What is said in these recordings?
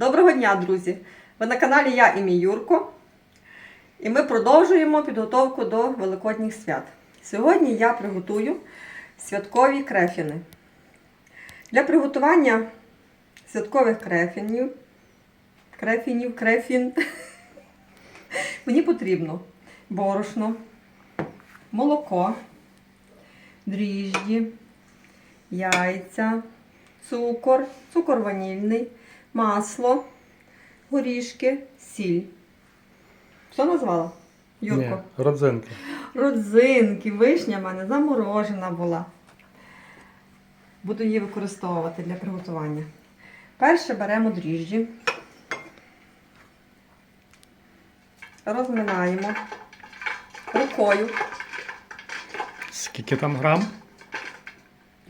Доброго дня, друзі! Ви на каналі Я і мій Юрко. І ми продовжуємо підготовку до Великодніх свят. Сьогодні я приготую святкові крефіни. Для приготування святкових крефінів, крефінів, крефін, мені потрібно борошно, молоко, дріжджі, яйця, цукор, цукор ванільний, масло, горішки, сіль. Що назвала? Юрко? Ні, родзинки. Родзинки, вишня в мене заморожена була. Буду її використовувати для приготування. Перше беремо дріжджі. Розминаємо рукою. Скільки там грам?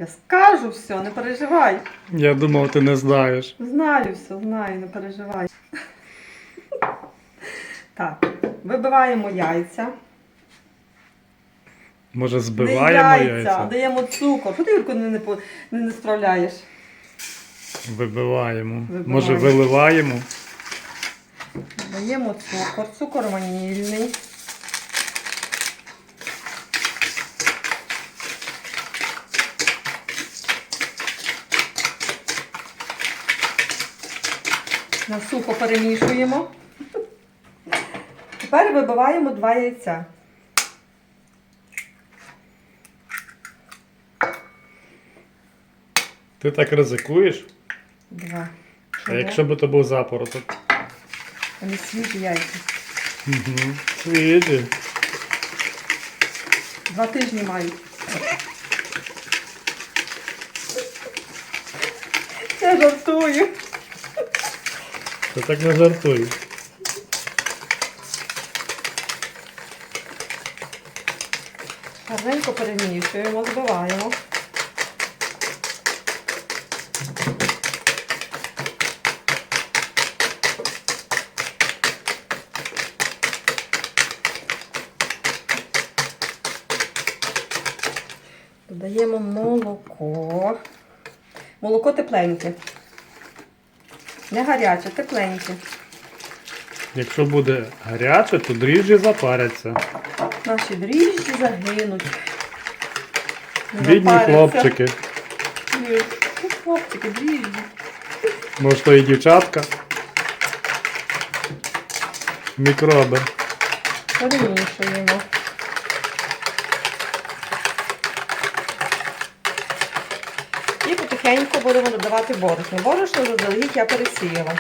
Я скажу все, не переживай. Я думав, ти не знаєш. Знаю все, знаю, не переживай. Так, вибиваємо яйця. Може, Не збиваємо яйця? яйця, даємо цукор. Ти, Юрко, не, не, не, не справляєш? Вибиваємо. Вибиваємо. Може, виливаємо? Даємо цукор, цукор ванільний. На сухо перемішуємо. Тепер вибиваємо два яйця. Ти так ризикуєш? Два. А якщо б то був запороток? Вони свіжі яйця. Угу. Світі. Два тижні мають. Я жартую. Ти так не жартуй. Гарненько перемішуємо, збиваємо. Додаємо молоко. Молоко тепленьке. Не гаряче, тепленьке. Якщо буде гаряче, то дріжджі запаряться. Наші дріжджі загинуть. Бідні запаряться. хлопчики. Ні, ну, хлопчики, дріжджі. Може, то і дівчатка. Мікроби. Перемішуємо. І потихеньку будемо додавати борошно. Борошно заздалегідь я пересіяла.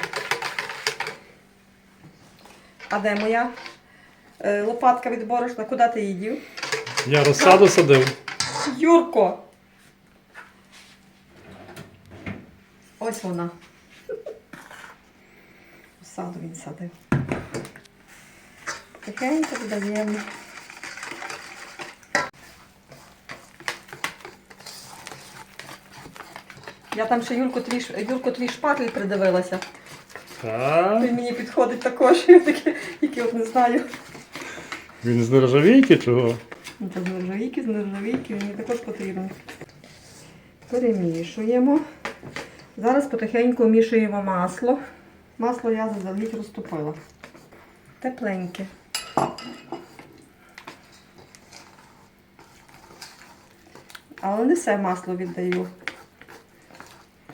А де моя е, лопатка від борошна? Куди ти її дів? Я розсаду садив. Юрко! Ось вона. У саду він садив. Потихеньку додаємо. Я там ще Юрко твій, ш- твій шпатель придивилася. Так. Він мені підходить також, я таке, от не знаю. Він з нержавійки чого? Ну, Це з нержавійки, з нержавійки, мені також потрібно. Перемішуємо. Зараз потихеньку вмішуємо масло. Масло я заздалегідь розтопила. Тепленьке. Але не все масло віддаю.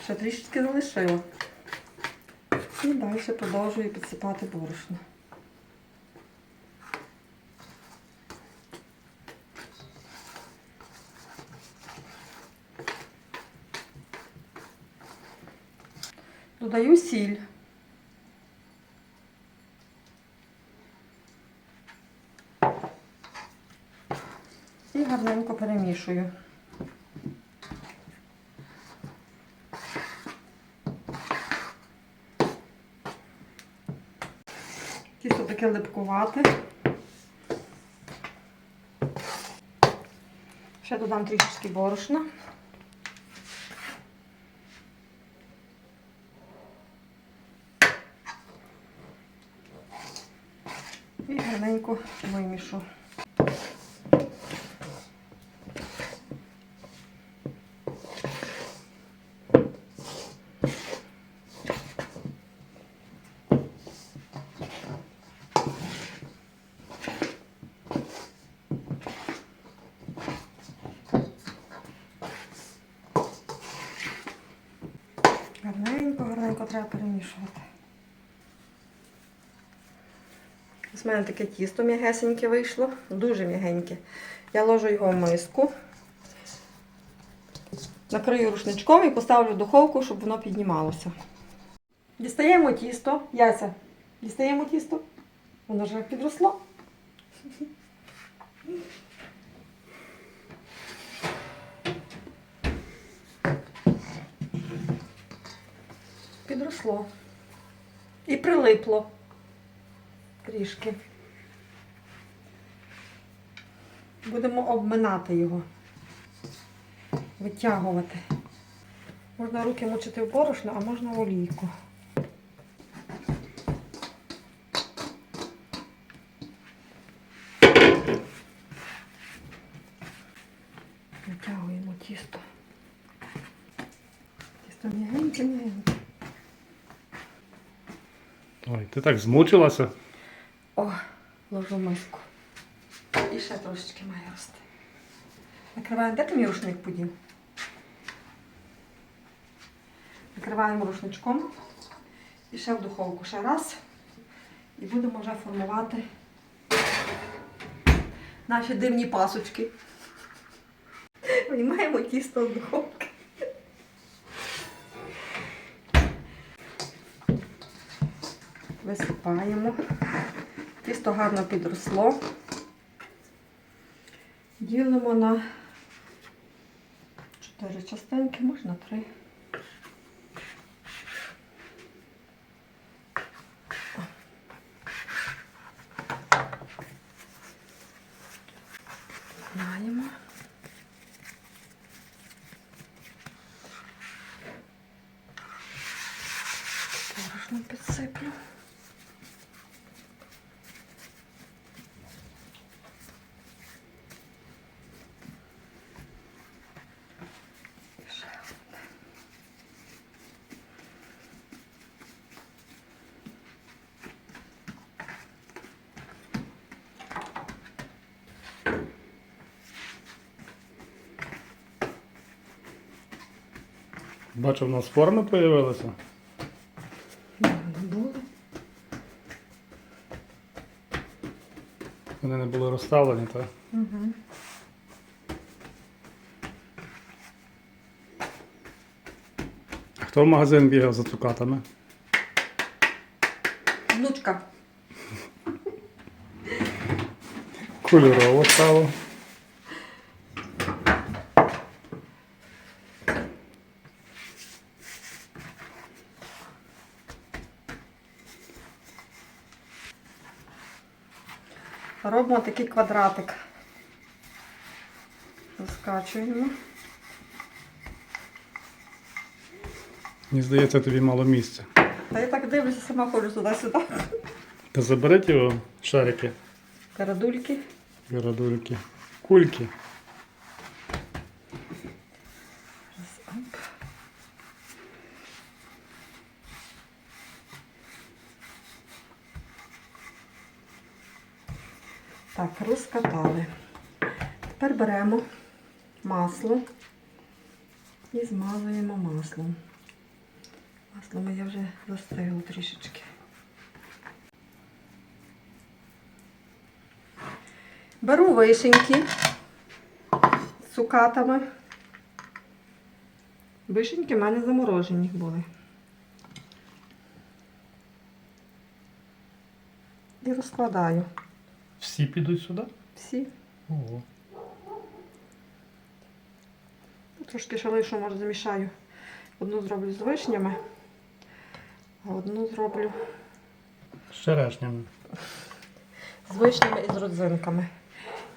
Ще трішки залишила. І далі продовжую підсипати борошно. Додаю сіль. І гарненько перемішую. Тісто липкувати. Ще додам трішечки борошна. І гарненько вимішу. гарненько, гарненько треба перемішувати. Ось в мене таке тісто м'ягесеньке вийшло, дуже м'ягеньке. Я ложу його в миску, накрию рушничком і поставлю в духовку, щоб воно піднімалося. Дістаємо тісто. Яся, дістаємо тісто. Воно вже підросло. Підросло. І прилипло трішки. Будемо обминати його, витягувати. Можна руки мочити в борошно, а можна в олійку. Витягуємо тісто. Тісто м'ягеньке, м'ягеньке. Ой, ти так змучилася. О, ложу миску. І ще трошечки має рости. Накриваємо. Де ти мій рушник подів? Накриваємо рушничком. І ще в духовку. Ще раз. І будемо вже формувати наші дивні пасочки. Виймаємо тісто з духовки. Висипаємо. Тісто гарно підросло. Ділимо на 4 частинки, можна 3. Знаємо. Борошно підсиплю. Ще одне. Бачу, в нас форми з'явилися. Вони не були розставлені, так? Угу. Хто в магазин бігав за цукатами? Внучка. Кольорово стало. Робимо такий квадратик. Розкачуємо. Мені здається, тобі мало місця. Та я так дивлюся, сама ходжу туди-сюди. Та заберіть його шарики, Карадульки. Карадульки. кульки. Оп. Так, розкатали. Тепер беремо масло і змазуємо маслом. Масло моє вже застигло трішечки. Беру вишеньки з цукатами. Вишеньки в мене заморожені були. І розкладаю Всі підуть сюди? всі. Ого. Трошки ще лишу, може, замішаю. Одну зроблю з вишнями, а одну зроблю З черешнями. з вишнями і з родзинками.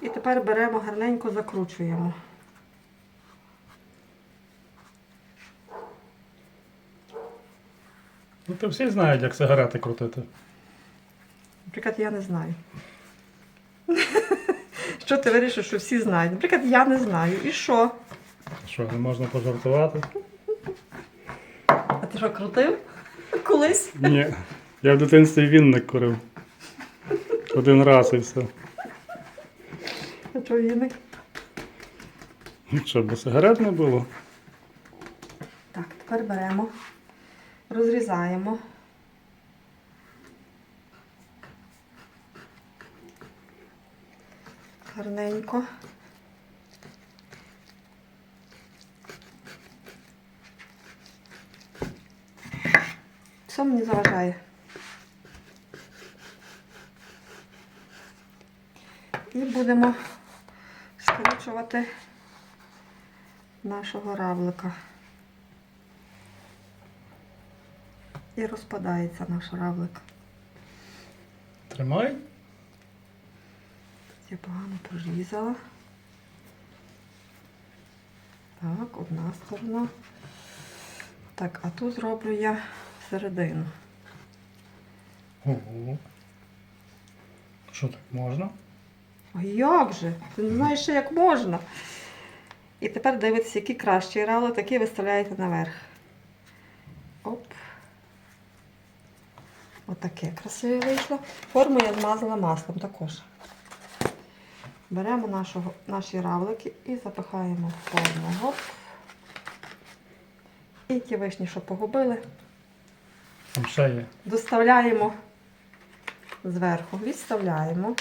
І тепер беремо гарненько, закручуємо. Ну, то всі знають, як сигарети крутити. Наприклад, я не знаю. Що ти вирішив, що всі знають? Наприклад, я не знаю. І що? Що, не можна пожартувати? А ти що, крутив? Колись? Ні. Я в дитинстві вінник курив. Один раз і все. А чого віник? Ну Що, бо сигарет не було? Так, тепер беремо розрізаємо. Гарненько. Що мені заважає? І будемо скручувати нашого равлика. І розпадається наш равлик. Тримай. Я погано прорізала. Так, одна сторона. Так, а тут зроблю я середину. Ого. Що так можна? А як же? Ти не знаєш, ще як можна. І тепер дивитися, які кращі рали, такі виставляєте наверх. Оп. Отаке красиве вийшло. Форму я змазала маслом також. Беремо нашого, наші равлики і запихаємо в форму. Гоп. І ті вишні, що погубили, Там ще є. доставляємо зверху, відставляємо.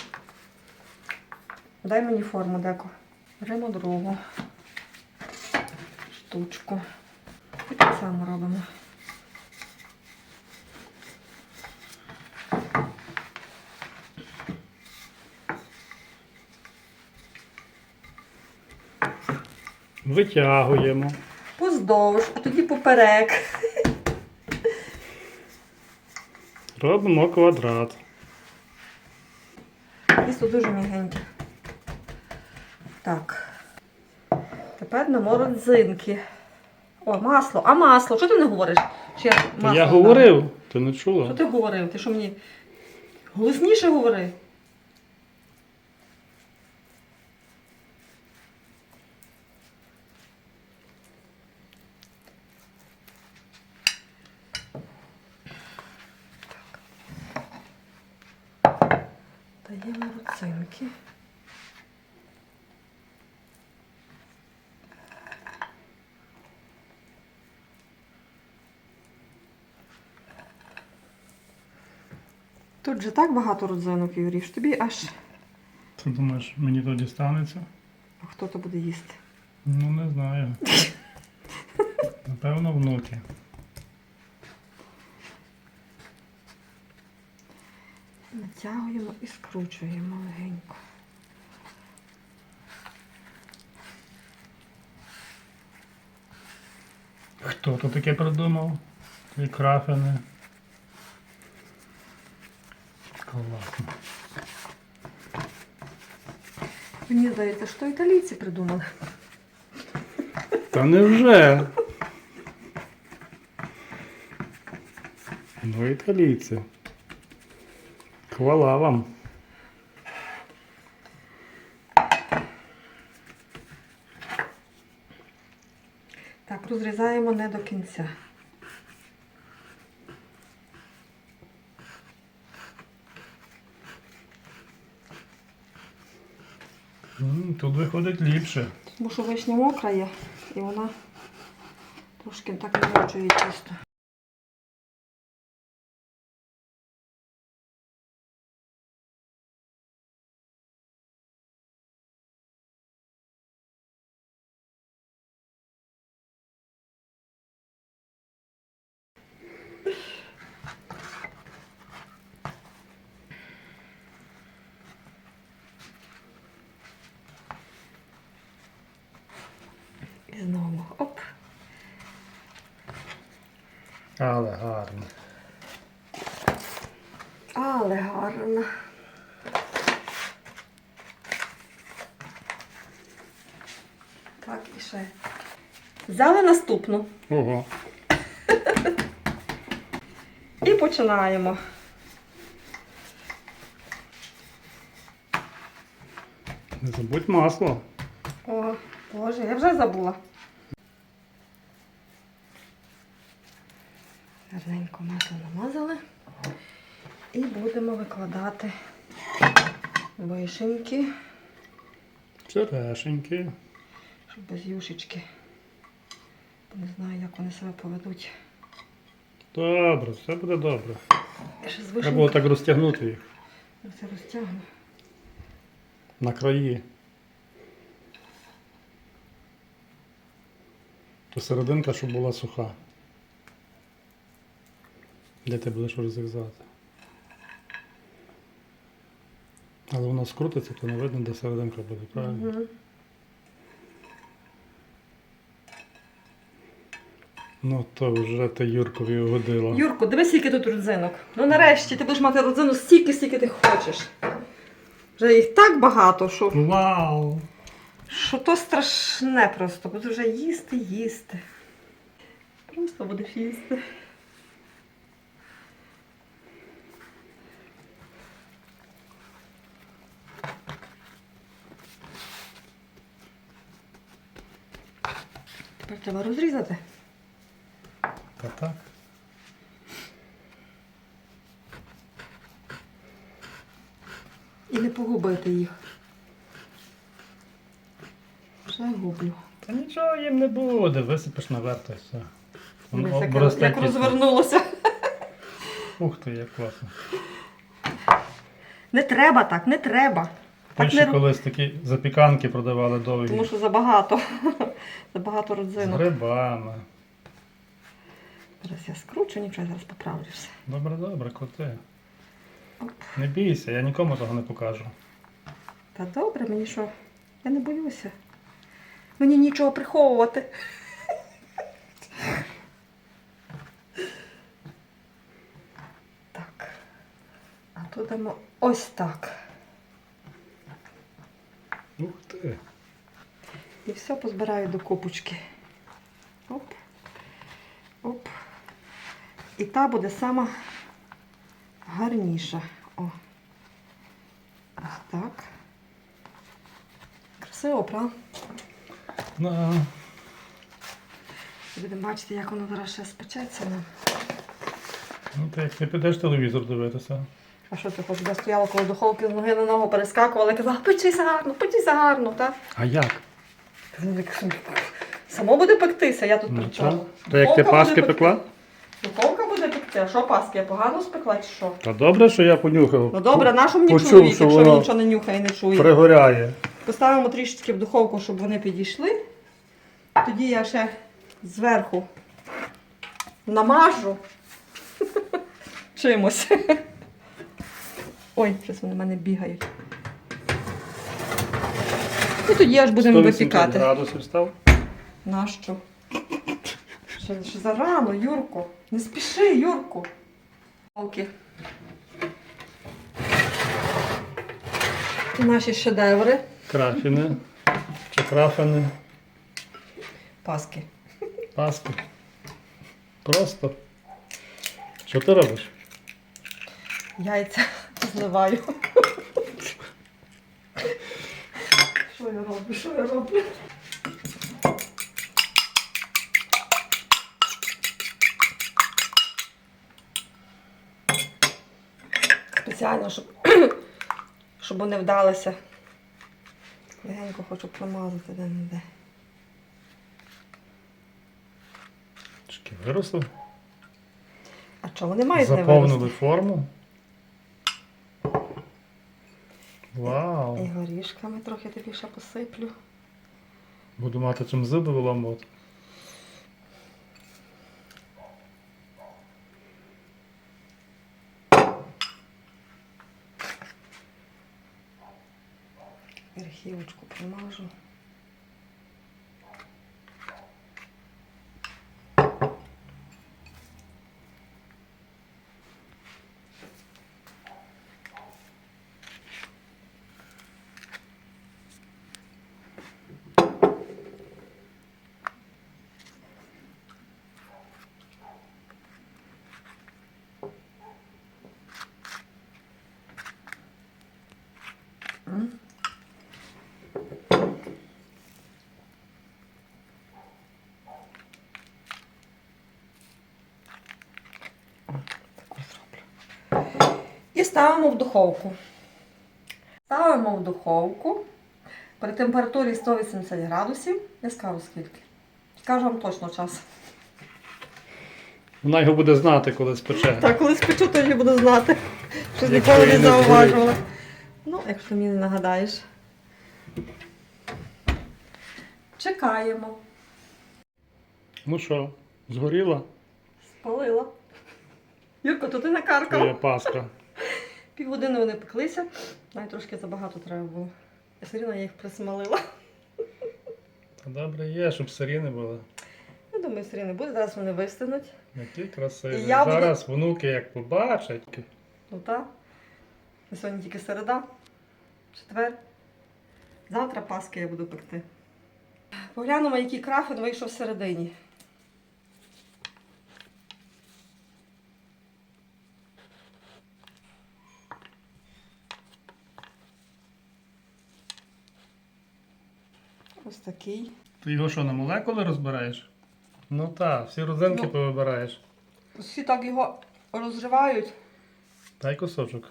Дай мені форму деко. Беремо другу штучку. І так само робимо. Витягуємо. Поздовж, а тоді поперек. Робимо квадрат. Тісто дуже мігеньке. Так. Тепер на родзинки. О, масло. А масло. Що ти не говориш? Чи я, масло я дам? говорив, ти не чула. Що ти говорив? Ти що мені голосніше говори? Даємо руцинки. Тут же так багато родзинок, Юрій, що тобі аж Ти думаєш, мені тоді станеться? А хто то буде їсти. Ну не знаю. Напевно, внуки. Натягуємо і скручуємо легенько. Хто то таке придумав? Ті крафини. Класно. Мені здається, що італійці придумали. Та невже? Ну, італійці. Хвала вам. Так, розрізаємо не до кінця. Тут виходить ліпше. Тому що вишня мокра є, і вона трошки так намочує тісто. І знову оп. Але гарно. Але гарно. Так, і ще. Взяли наступну Ого. і починаємо. Не забудь масло. О, Боже, я вже забула. Гарненько масло намазали. І будемо викладати вишеньки, Черешеньки. щоб без юшечки. Не знаю, як вони себе поведуть. Добре, все буде добре. Треба було так розтягнути їх Це розтягну. на краї. То серединка, щоб була суха. Де ти будеш розрізати. Але воно скрутиться, то не видно, де серединка буде, правильно? Мгм. Ну то вже ти Юркові угодила. Юрко, дивись, скільки тут родзинок. Ну нарешті ти будеш мати родзину стільки, скільки ти хочеш. Вже їх так багато, що, Вау! що то страшне просто. Буду вже їсти, їсти. Просто будеш їсти. Тепер треба розрізати. Та так. І не погубити їх. Вже гублю. Та нічого їм не буде, висипеш наверх та й все. Воно Дивись, як, обросте як тісто. розвернулося. Ух ти, як класно. Не треба так, не треба. Так не роб- колись такі запіканки продавали довгі. Тому що забагато. Забагато З родзинок. грибами. Зараз я скручу, нічого, зараз поправлю все. Добре, добре, крути. Оп. Не бійся, я нікому того не покажу. Та добре, мені що? Я не боюся. Мені нічого приховувати. Так. А тут дамо ось так. Ух ти. І все позбираю до копочки. Оп. Оп. І та буде сама гарніша. О. Ось так. Красиво, правда? На. Будемо бачити, як воно зараз ще спечеться. нам. Ну ти як ти підеш телевізор дивитися. А що ти хочеш? Я стояла коло духовки з ноги на ногу перескакувала і казала, печися гарно, печися гарно, так? А як? Само буде пектися, я тут при Ну, чому? То як ти паски пекла? Духовка буде пекти, а що паски? Я погано спекла чи що? Та добре, що я понюхав. Ну добре, нащо мені Почув, чоловік, що якщо воно він нічого не нюхає і не чує? Пригоряє. Поставимо трішечки в духовку, щоб вони підійшли. Тоді я ще зверху намажу чимось. Ой, щось вони в мене бігають. І тоді аж будемо 180 випікати. градусів став. Нащо? Ще, ще зарано, Юрко. Не спіши, Юрку. Окей. Це наші шедеври. Крафіни. Чи крафини. Паски. Паски. Просто. Що ти робиш? Яйця зливаю. Що я роблю? Що я роблю? Спеціально, щоб, щоб вони вдалися. Легенько хочу промазати де-не-де. Чки виросли? А чого вони мають не Заповнили вирости? форму. І горішками трохи тобі ще посиплю. Буду мати чим зуби виламувати. Верхівочку примажу. Ставимо в духовку. Ставимо в духовку при температурі 180 градусів. Я скажу скільки. Скажу вам точно час. Вона його буде знати, коли спече. Так, коли спечу, то я буду знати. Щось Якщо ніколи не згорить. зауважувала. Ну, якщо мені не нагадаєш. Чекаємо. Ну що, згоріла Спалила. Юрко, то ти твоя накаркав. паска. Півгодини вони пеклися. Навіть трошки забагато треба було. Я все рівно їх присмалила. Добре є, щоб сирі не було. Я думаю, все рівно буде. Зараз вони вистинуть. Які красиві. І я буду- Зараз внуки як побачать. Ну так. Сьогодні тільки середа, четвер. Завтра Паски я буду пекти. Поглянемо, який крафен вийшов всередині. Ось такий. Ти його що, на молекули розбираєш? Ну так, всі родзинки Ну. повибираєш. Всі так його розривають. Дай кусочок.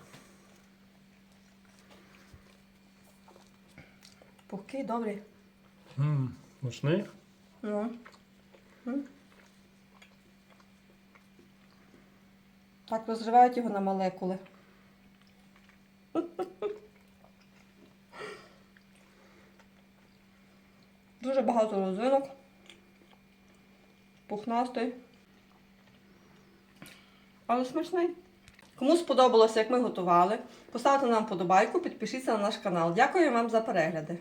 Пухкий, добрий. Ммм, мощний. Ну. М. Так розривають його на молекули. Дуже багато розвинок. Пухнастий. Але смачний. Кому сподобалося, як ми готували, поставте нам подобайку, підпишіться на наш канал. Дякую вам за перегляди.